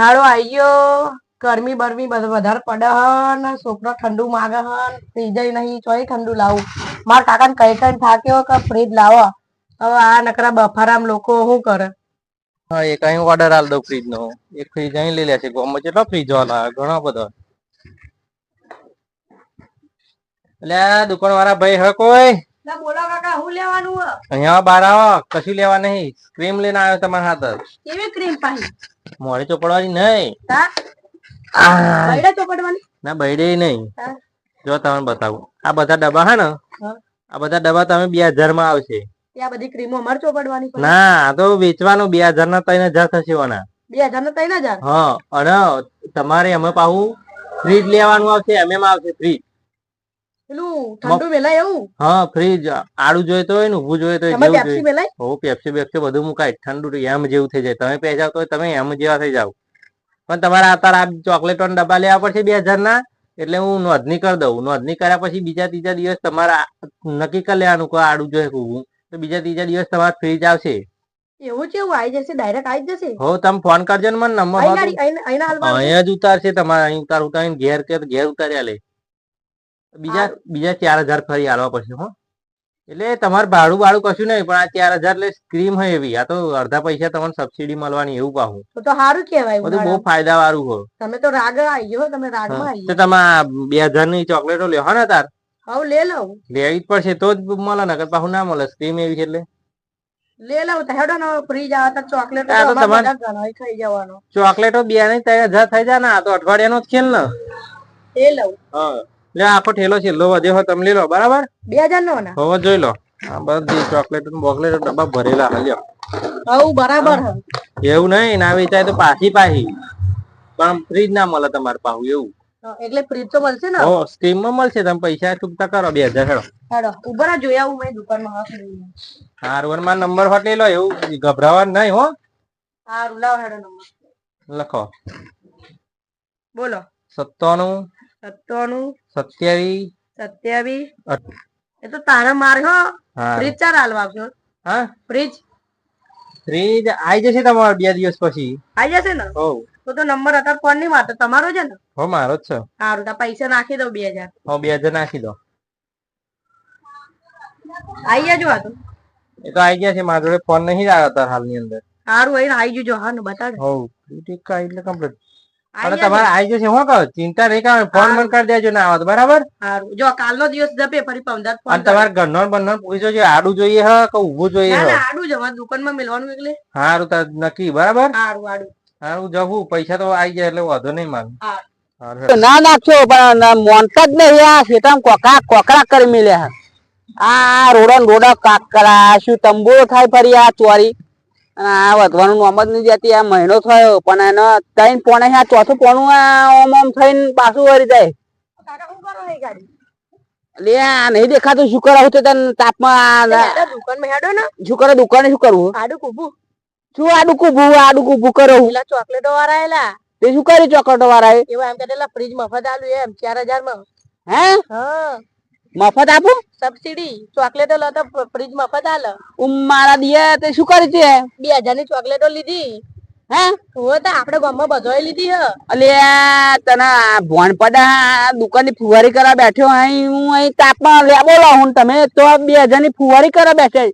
ઉનાળો આવી ગયો ગરમી બરમી બધું, વધારે પડે હન છોકરો ઠંડુ માગે હન ફ્રીજ નહીં, ચોય ઠંડુ લાવું. મારા કાકાને કઈ કઈ થાક્યો કે ફ્રીજ લાવો. હવે આ નકરા બફારામ લોકો શું કરે? હા, એક અહીં ઓર્ડર આલ દઉં ફ્રીજ નો એક ફ્રીજ અહીં લઈ લેશે. ગોમાં કેટલા ફ્રીજ વાળા ઘણા બધા. એટલે દુકાન વાળા ભાઈ હ કોઈ? બોલો કાકા હું લેવાનું અહીંયા બાર આવો. કશું લેવા નહીં. ક્રીમ લઈને આવ્યો તમારા હાથ. કેવી ક્રીમ પાહી? મોડે ચોપડવાની નહીં. તા આ, ચોપડવાની ના બૈડે નહીં. જો તમને બતાવું. આ બધા ડબ્બા હે ને આ બધા ડબ્બા તમે બે હજારમાં આવશે ત્યાં બધી ક્રીમો અમારે ચોપડવાની ના આ તો વેચવાનું બે હજાર ના ત્રણ હજાર થશે ઓના. બે હજાર ને ત્રણ હજાર? હા અને તમારે અમે પાછું ફ્રીજ લેવાનું આવશે એમ એમ આવશે ફ્રીજ પેલું ઠંડુ મેલાય એવું હા ફ્રીજ આડું જોઈતો હોય ને ઊભું જોઈતો હોય જેવું પેપ્સી મેલાય હો પેપ્સી બેપ્સી બધું મુકાય. ઠંડુ એમ જેવું થઈ જાય. તમે પહેજાવ જાવ તો તમે એમ જેવા થઈ જાવ પણ તમારે અત્યારે આ ચોકલેટો ડબ્બા લેવા પડશે બે હજાર ના એટલે હું નોંધણી કરી દઉં. નોંધણી કર્યા પછી બીજા ત્રીજા દિવસ તમારા નક્કી કરી લેવાનું કે આડું જોઈએ કે તો બીજા ત્રીજા દિવસ તમારે ફ્રીજ આવશે. એવું છે એવું આવી જશે ડાયરેક્ટ આવી જશે? હો તમે ફોન કરજો ને મને નંબર અહીંયા જ ઉતારશે તમારે અહીં ઉતાર ઉતારીને ઘેર કે ઘેર ઉતાર્યા લે બીજા બીજા ચાર હજાર ફરી આલવા પડશે હો. એટલે તમારે ભાડું ભાડું કશું નહીં પણ આ ચાર હજાર એટલે સ્ક્રીમ હોય એવી. આ તો અડધા પૈસા તમને સબસિડી મળવાની એવું પાહું તો તો સારું કહેવાય બધું બહુ ફાયદા વાળું હોય. તમે તો રાગ આવી ગયો તમે રાગમાં આવી તો તમે બે હજારની ચોકલેટો લેવા ને તાર. હવે લે લઉં. લેવી જ પડશે તો જ મળે ને પાછું ના મળે. સ્ક્રીમ એવી છે એટલે. લે લઉં તો હેડો ને ફ્રીજ આવે તો ચોકલેટ આ તો તમારે- ખાઈ જવાનો. ચોકલેટો બે નહીં હજાર થઈ જાય ને આ તો અઠવાડિયાનો જ ખેલ ને. એ લઉં. હા. એટલે આખો ઠેલો છે લો વધે હોય તમે લઈ લો બરાબર? બે હજાર નો ના. હવે જોઈ લો. આ બધી ચોકલેટ બોકલેટ ડબ્બા ભરેલા હાલ્યો હવ બરાબર એવું નહીં ના વેચાય તો પાછી પાછી. પણ ફ્રીજ ના મળે તમારે પાછું એવું. એટલે ફ્રીજ તો મળશે ને? હો સ્કીમમાં મળશે તમે પૈસા ચૂકતા કરો બે હજાર હેડો. હેડો ઊભા જોયા આવું મેં દુકાનમાં હારું માં નંબર હોટ લઈ લો એવું ગભરાવા નહીં હો. હારું લાવો હેડો નંબર. લખો. બોલો. સત્તાણું સત્તાણું સત્યાવીસ. સત્યાવીસ. અઠ- એ તો તારા માર્ગ હો. ફ્રીજ ચાર હાલવા આવશો હા? ફ્રીજ ફ્રીજ આવી જશે તમારો બે દિવસ પછી. આવી જશે ને? હો તો તો નંબર અત્યારે ફોનની વાત તમારો છે ને? હો મારો જ છે. સારું તો પૈસા નાખી દો બે હજાર. હો બે હજાર નાખી દો. આવી જજો આ તો. એ તો આવી ગયા છે મારા જોડે ફોન નહીં આવ્યો તાર હાલની અંદર. સારું આવીને આવી જજો હા ને બતાડ. હો એટલે કમ્પ્લીટ અને તમારે આવી જશે હું કહો? ચિંતા નહીં કરો ફોન બંધ કરી દેજો ના આવત બરાબર? સારું જો કાલનો દિવસ જપે ફરી પંદર અને તમારે ઘરનો બંધન પૂછજો છે આડું જોઈએ હ કે ઊભું જોઈએ ના હ? આડું જવા દુકાનમાં મેળવાનું એટલે હારું તાર નક્કી બરાબર? સારું આડું. હારું જવું પૈસા તો આવી જાય એટલે વધુ નહીં મારું. હારું. ના નાખશો પણ મોનતા જ નહીં આ શેટામ કોકરા કોકરા કરી મેલ્યા. હે. આ રોડા રોડા રોડો કાકરા શું તંબુ થાય ફરી આ ચોરી? અને આ વધવાનું નોમ જ નહીં જતી આ મહિનો થયો પણ એનો ત્રણ પોણે આ ચોથું પોણું આ ઓમ ઓમ થઈને પાછું વળી જાય. કરો લે આ નહીં દેખાતું શું કરાવું તો તને? તાપમાં દુકાન હેડો ને. શું કરે દુકાને શું કરવું આડું કૂબું. શું આડું કૂભું આડું કૂભું કરો. ચોકલેટો વાળા આયેલા તે શું કર્યું ચોકલેટો વાળા એવા એમ કહેલા ફ્રીજ મફત આલું એમ ચાર હજારમાં હે? હા. મફત આપું? સબસિડી ચોકલેટો લો તો ફ્રીજ મફત આલ. ઉમ, મારા દિયે તે શું કરી છે? બે હજારની ચોકલેટો લીધી. હે? હવે તો આપડે ગામમાં બધોય લીધી હ. અલે આ તને આ પડા દુકાનની ફુવારી કરવા બેઠો અહીં હું અહીં તાપમાં લેબો લાવું તમે તો બે હજારની ફુવારી કરવા બેઠે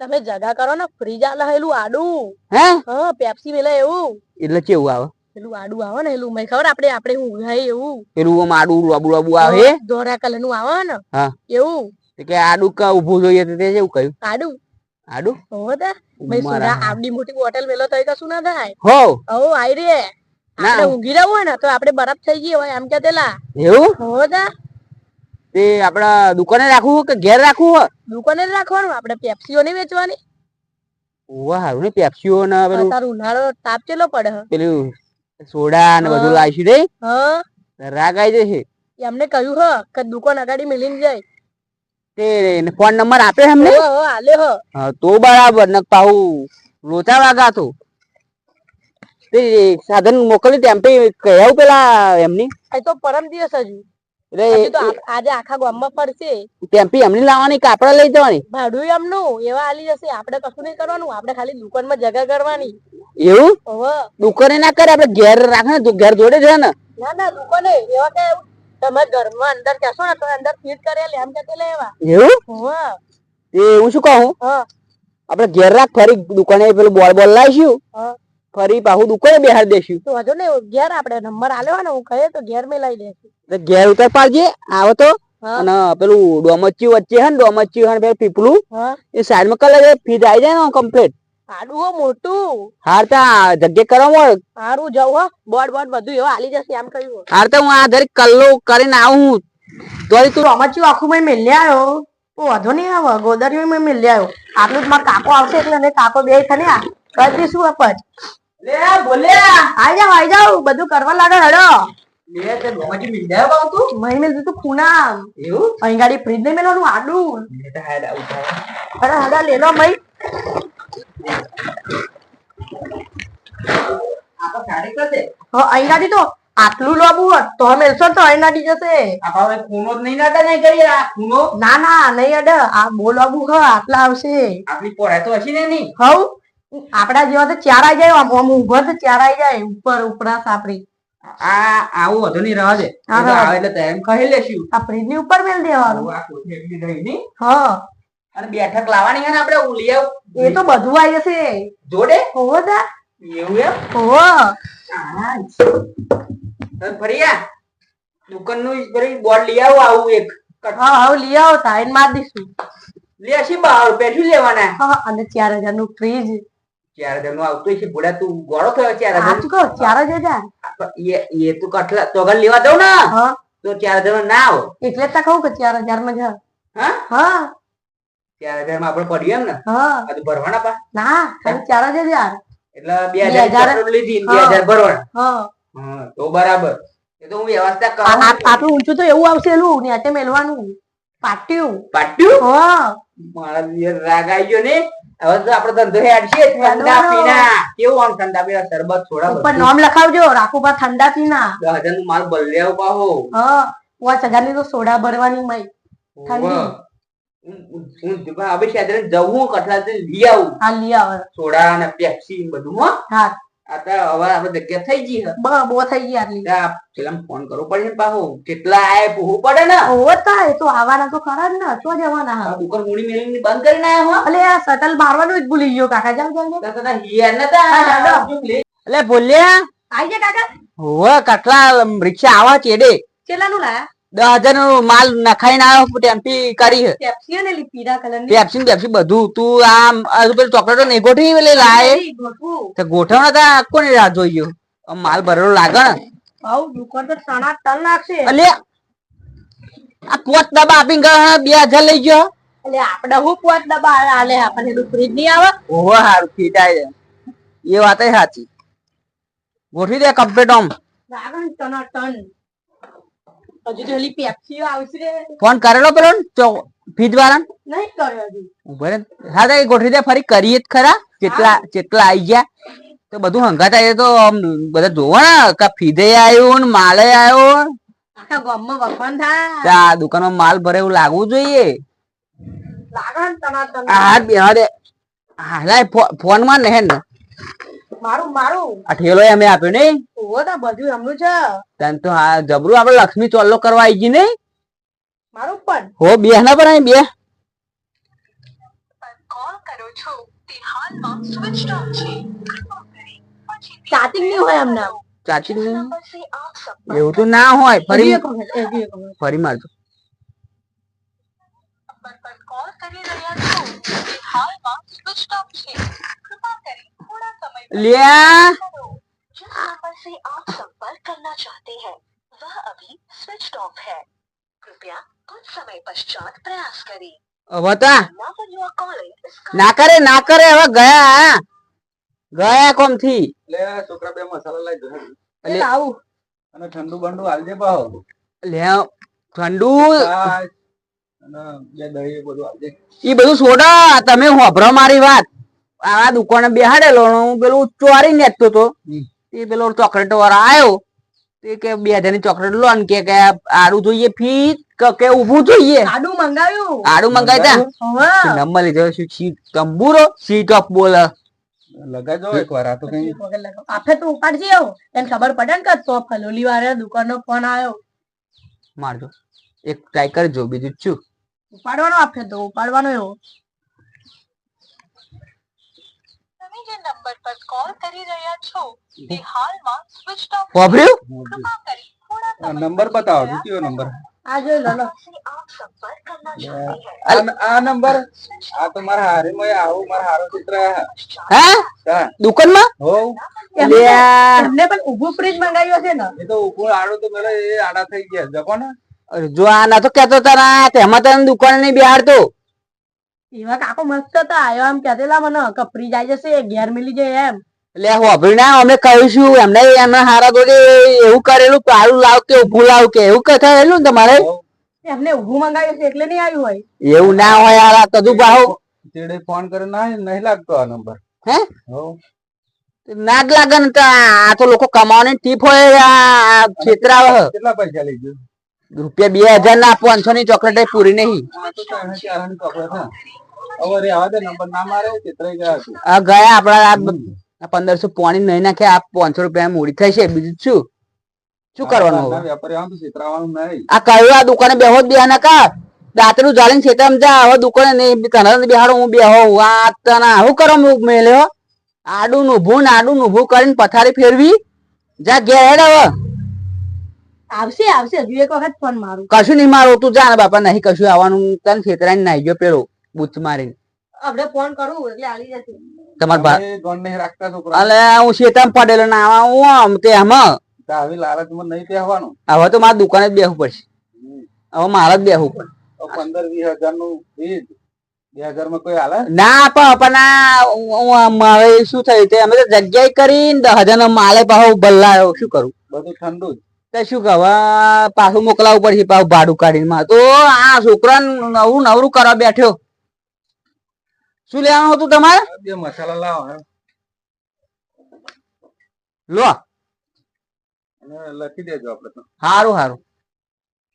તમે જગા કરો ને ફ્રીજ આલે હેલું આડું. હે? હા પેપ્સી મેલા એવું. એટલે કેવું આવે? પેલું આડું આવે ને એલું મેં ખબર આપડે આપડે એવું? પેલું આમ આડું આબુ આવે ધોરા કલરનું આવે ને? હા. એવું? કે આડું કા ઉભું જોઈએ તે જેવું કહ્યું આડું? આડું? હવે તો. ભાઈ મારા આવડી મોટી બોટલ મેલો તો કશું ના થાય. હો. હો આઈ રે. આપણે ઊંઘી રહેવું હોય ને તો આપણે બરફ થઈ ગઈ હોય એમ કેતેલા એવું? હવે તો. તે આપડા દુકાને રાખવું કે ઘેર રાખવું હોય? દુકાને રાખવાનું આપણે પેપ્સીઓ નહીં વેચવાની. વાહ હારું ને પેપ્સીઓ ને પેલું ઉનાળો તાપ ચેલો પડે પેલું સોડા ને બધું લાવીશું રે. રાગ આવી જશે. એમને કહ્યું હ કે દુકાન અગાડી મિલીને જાય. તે ફોન નંબર આપે હો આલે હ. તો બરાબર ન પાહુ લોચા વાગા તો. તે સાધન મોકલી તેમ પે કહ્યું પેલા એમની. તો પરમ દિવસ હજુ. એટલે આજે આખા ગામમાં ફરશે. ટેમ્પી એમની લાવવાની કાપડા લઈ જવાની? ભાડું એમનું એવા આલી જશે. આપણે કશું નહીં કરવાનું. આપણે ખાલી દુકાનમાં જગા કરવાની. એવું? દુકાને ના કરે? આપડે ઘેર રાખે ને? ઘેર જોડે છે ને? ના ના દુકાને એવા કે તમે ઘરમાં અંદર કહેશો ને તો અંદર ફીટ કરેલી એમ કે લેવા એવું. એ હું શું કહું? ઘેર રાખ ફરી દુકાને પેલું બોલ બોલ લાવીશું. હા. ફરી પાછું દુકાને બેહાડી દેશું. તો વાંધો ને ઘેર આપણે નંબર આલ્યો ને હું કહે તો ઘેર મેં લઈ લેશું. ઘેર ઉતર પાડજે આવો તો. અને પેલું ડોમચ્યુ વચ્ચે હે ને ડોમચ્યુ હે પેલું પીપલું એ સાઈડમાં કલર ફીટ આવી જાય ને કમ્પ્લીટ આડું હો મોટું. હાર તા જગ્યા કરવા મળે. સારું જવું હો. બોર્ડ બોર્ડ બધું એવા આલી જશે એમ કહ્યું હાર તો હું આ ધરી કલ્લો કરીને આવું તો તું ડોમચ્યુ આખું મેં મેલ્યા આવ્યો તો વાંધો નહીં આવે ગોદરીઓ મેં મેલ્યા આવ્યો આટલું જ મારા કાકો આવશે એટલે કાકો બે થને આ કરી દઈશું આપત લે બોલ્યા. આઈ જાવ આઈ જાવ બધું કરવા લાગે હડો. લે તે ડોમચ્યું મિલ જાય બાઉ તું. મહી મિલ તું ખૂના એવું? અહીં ગાડી ફ્રીજ નહીં મેલવાનું આડું. લે તો હાડ થાય અરે હડા લેલો મહી આપા સાડી કરશે હા અહીં ગાડી તો આટલું લોબુ હોત તો મેલશો તો અહીં નાડી જશે. આપા ખૂનો જ નહીં નાટા નહીં કરીએ આ ખૂનો ના ના નહીં અડે. આ બહુ લોબુ હ આટલા આવશે. આપણી પોરાય તો હશે ને નહીં હવ આપડા જેવા તો ચાર આઈ જાય આમ ઊભો તો ચાર આઈ જાય ઉપર ઉપરાસ આપડી આ આવું વધુ નહીં રહે. આવે એટલે તેમ કહી લેશું. આ ફ્રીજની ઉપર મેલ દેવાનું. આ કોઠી એટલી રહી નહીં. હા. અને બેઠક લાવવાની હે ને આપણે ઉલી આવ. એ તો બધું આવી જશે. જોડે? હોવો દા એવું એમ? હોવો. ફરિયા દુકાનનું ફરી બોર્ડ લઈ આવું આવું એક. હા આવું લઈ આવો સાઈન માર દઈશું. લેશી બાર પેશું લેવાના. હા અને ચાર હજારનું ફ્રીજ. ચારનું આવતું છે. તું ગોળો થયો ચાર ચાર જ એ એ તું કટલા તો લેવા દઉં ને તો ચાર હજાર ના આવો. એટલે તો કહું કે ચાર હજારમાં જા હા. હા? ચાર હજારમાં આપણે પડ્યું એમ ને? હા. ભરવાના પા. ના ખાલી ચાર જ હજાર એટલે બે હજાર? લીધી બે હજાર ભરવાના. હા. તો બરાબર. એ તો હું વ્યવસ્થા કરું. આટલું ઊંચું તો એવું આવશે એલું નેચે મેલવાનું. પાટ્યું. પાટ્યું? હા. મારા રાગ આવી ગયો ને. હવે તો આપડે ધંધો હેડશે ઠંડા પીના. કેવું આમ ઠંડા પીના? શરબત છોડા ઉપર નામ લખાવજો રાખું પા ઠંડા પીના. દસનું માલ બલ્લે પાહો હા. પાંચ હજારની તો સોડા ભરવાની મય. ઠંડી. હું- હું- હું હવે સાધન જવું કઠલા લઈ આવું. હા લઈ આવ. સોડા અને પેપ્સી બધું હો. બોલ્યા? કાકા. હોવે કટલા રિક્ષા આવા ચેડે. કેટલાનું લાયા? દસ હજાર નો માલ નખાઈને આવ્યો ટેમ્પી કરી પેપ્સી ને પીળા કલર પેપ્સી પેપ્સી બધું. તું આમ પેલું ચોકલેટો નહીં ગોઠવી પેલી લાય તો ગોઠવણ હતા કોને રાહ જોઈ માલ ભરેલો લાગે ને. ભાવ દુકાન તો સણા ટન લાગશે એટલે આ પોત ડબ્બા આપીને ગયો બે હજાર લઈ ગયો એટલે આપણે હું પોત ડબ્બા આલે? આપણને ફ્રીજ નહીં આવે. ઓહો ફીટાય છે. એ વાત સાચી. ગોઠવી દે કમ્પ્લીટ આમ. લાગે ટન. હજુ તો એલી પેપ્સીઓ આવશે. ફોન કરેલો પેલો ફીજ વાળા નહીં કર્યો હજુ. ઊભો રે હા તો એ ગોઠવી દે ફરી કરીએ જ ખરા. કેટલા કેટલા આઈ ગયા. તો બધું હંગાતા આવી તો આમ બધા જોવો ને કા ફીધે આવ્યો ને માલે આવ્યો આખા ગામમાં વખવાન થાય. આ દુકાનમાં માલ ભરે એવું લાગવું જોઈએ. લાગે ને ટન આ બે હા લાય ફોનમાં ને ને મારું મારું. આ ઠેલો અમે આપ્યો ને ઓવો તો બધું એમનું છે. તન તો હા જબરું આપણે લક્ષ્મી ચોલ્લો કરવા આવી ગઈ ને મારું પણ. હો બે. ના પર બે સ્ટાર્ટિંગ નહીં હોય એમના ને એવું તો ના હોય ફરી હજી એક વખત, તે હાલમાં સ્વિચ ફરી મારજો લ્યા जिस नंबर से आप संपर्क करना चाहते हैं वह अभी स्विच ऑफ है कृपया कुछ समय पश्चात प्रयास करें હવે તા number you are calling is ના કરે ના કરે હવે ગયા ગયા કોમ થી એટલે છોકરા બે મસાલા લઈ જશે એ લાવું અને ઠંડુ બંડુ આલજે પાહો લે ઠંડુ છાશ અને બે દહીં એ બધું આલજે ઈ બધું છોડો તમે હોભરો મારી વાત આ દુકાને બેહાડેલો હું પેલું ચોરી નેતો તો. એ પેલો ચોકલેટ વાળો આવ્યો તે કે બે હજારની ચોકલેટ લો ને કે કે આડું જોઈએ ફી કે ઉભું જોઈએ. આડું મંગાવ્યું? આડું મંગાવ્યા હવે? નંબર લીધો? શું સી તંબુરો સીટ ઓફ બોલ લગાજો એકવાર આ તો કઈ આપે તો ઉપાડજે આવો. એને ખબર પડે ને કે તો ફલોલી વાળા દુકાનનો ફોન આવ્યો મારજો. એક ટ્રાય કરજો બીજું શું ઉપાડવાનો આપે તો ઉપાડવાનો એવો તમે જે નંબર પર કોલ કરી રહ્યા છો. તે હાલમાં સ્વિચ ઓફ વાપર્યું કૃપા નંબર બતાવો બીજો નંબર? જો આ હા. દુકાનમાં? પણ ઊભો ફ્રીજ મંગાવ્યો છે ને. એ તો આડો તો મેળે એ આડા થઈ ગયા. જકો જો આ ના તો કેતો તારા તેમાં તને દુકાન નહીં બિહાડતો. એવા કાકો મસ્ત હતા આવ્યો. એમ કહેતેલા મને કપરી જાય જશે ઘેર મિલી જાય એમ. એટલે હોભળી ના અમે કહીશું. એમને એમને હારા જોડે એવું કરેલું પાડું લાવ કે ઉભું લાવ કે એવું કઈ થયેલું ને તમારે? એમને ઉભું મંગાવ્યું છે એટલે નહીં આવ્યું હોય. એવું ના હોય યાર આ કદું ભાવ તેડે ફોન કરે ના નહીં લાગતો આ નંબર હે? ના જ લાગે ને આ તો લોકો કમાવાની ટીપ હોય આ છેતરાવે. કેટલા પૈસા લઈ ગયો? રૂપિયા બે હજાર ના પાંચસો ની ચોકલેટ પૂરી નહીં. છે હવે દે નંબર ના મારે ચિત્રાઈ ગયા હતું આ ગયા આપડા આ પંદરસો પોણી નહીં નાખે આ પાંચસો રૂપિયા મૂડી થઈ છે બીજું શું? શું કરવાનું હવે? વેપારી નહીં. આ કયું આ દુકાને બેહો જ બેહા ના કા? દાંતરું જાળીને છેતરામ જા હવે દુકાને નહીં તને બેહાડો હું બેહો આ તને આવું કરો મેલે હો? આડું ઊભું ને આડું ઊભું કરીને પથારી ફેરવી. જા ઘેર હેડ હવે. આવશે આવશે હજુ એક વખત ફોન મારું. કશું નહીં મારું તું જા બાપા નહીં કશું આવવાનું તને ખેતરાઈને નાઈ ગયો પેલો. બૂચ મારી. આપણે ફોન કરું એટલે આવી જશે. તમાર ભા એ નહીં રાખતા છોકરા. અલે હું શેતામાં પડેલો ના આવા હું આમ તે આમાં આવી લાલચમાં નહીં કહેવાનું હવે તો મારા દુકાને જ બેહવું પડશે. હવે મારે જ બેહવું પડે. પંદર વીસ હજારનું ફીજ બે હજારમાં કોઈ હાલે? ના પણ પણ આ હું- હું મારે શું થયું તે અમે તો જગ્યાએ કરીને દસ હજાર નો માલે પાછો બલ્લાયો શું કરું? બધું ઠંડુ તે શું કહેવા પાછું મોકલાવું પડશે પાછું ભાડું કાઢીને તો આ છોકરા નવું નવરું કરવા બેઠ્યો શું લેવાનું હતું તમારે? બે મસાલા લાવો લો. લખી દેજો આપડે તો. સારું સારું